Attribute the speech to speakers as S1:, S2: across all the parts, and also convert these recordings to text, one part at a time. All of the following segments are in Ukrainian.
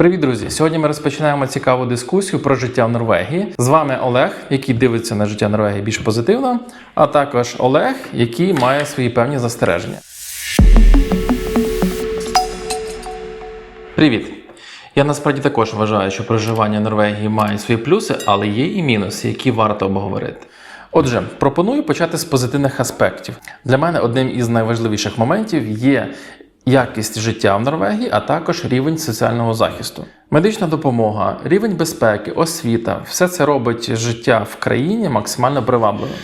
S1: Привіт, друзі! Сьогодні ми розпочинаємо цікаву дискусію про життя в Норвегії. З вами Олег, який дивиться на життя Норвегії більш позитивно, а також Олег, який має свої певні застереження. Привіт! Я насправді також вважаю, що проживання в Норвегії має свої плюси, але є і мінуси, які варто обговорити. Отже, пропоную почати з позитивних аспектів. Для мене одним із найважливіших моментів є якість життя в Норвегії, а також рівень соціального захисту. Медична допомога, рівень безпеки, освіта все це робить життя в країні максимально привабливим.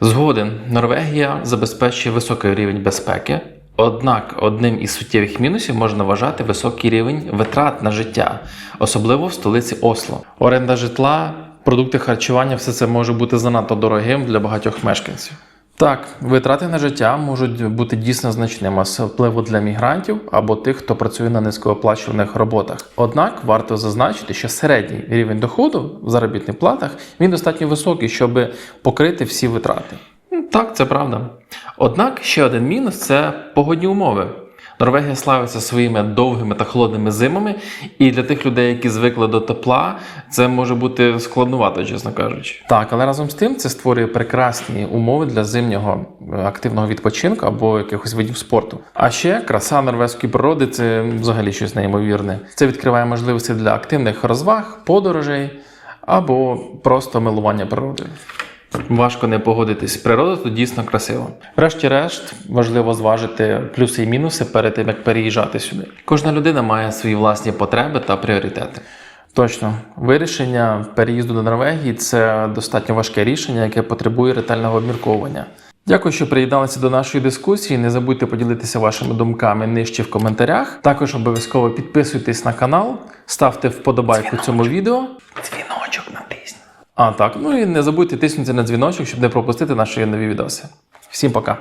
S1: Згоден, Норвегія забезпечує високий рівень безпеки. Однак одним із суттєвих мінусів можна вважати високий рівень витрат на життя, особливо в столиці Осло. Оренда житла, продукти харчування все це може бути занадто дорогим для багатьох мешканців. Так, витрати на життя можуть бути дійсно значними, особливо для мігрантів або тих, хто працює на низькооплачуваних роботах. Однак варто зазначити, що середній рівень доходу в заробітних платах він достатньо високий, щоб покрити всі витрати. Так, це правда. Однак ще один мінус це погодні умови. Норвегія славиться своїми довгими та холодними зимами, і для тих людей, які звикли до тепла, це може бути складнувато, чесно кажучи. Так, але разом з тим це створює прекрасні умови для зимнього е, активного відпочинку або якихось видів спорту. А ще краса норвезької природи це взагалі щось неймовірне. Це відкриває можливості для активних розваг, подорожей або просто милування природою. Важко не погодитись. Природа тут дійсно красива. Врешті-решт, важливо зважити плюси і мінуси перед тим, як переїжджати сюди. Кожна людина має свої власні потреби та пріоритети. Точно, вирішення переїзду до Норвегії це достатньо важке рішення, яке потребує ретельного обмірковування. Дякую, що приєдналися до нашої дискусії. Не забудьте поділитися вашими думками нижче в коментарях. Також обов'язково підписуйтесь на канал, ставте вподобайку цьому відео. А так, ну і не забудьте тиснути на дзвіночок, щоб не пропустити наші нові відоси. Всім пока!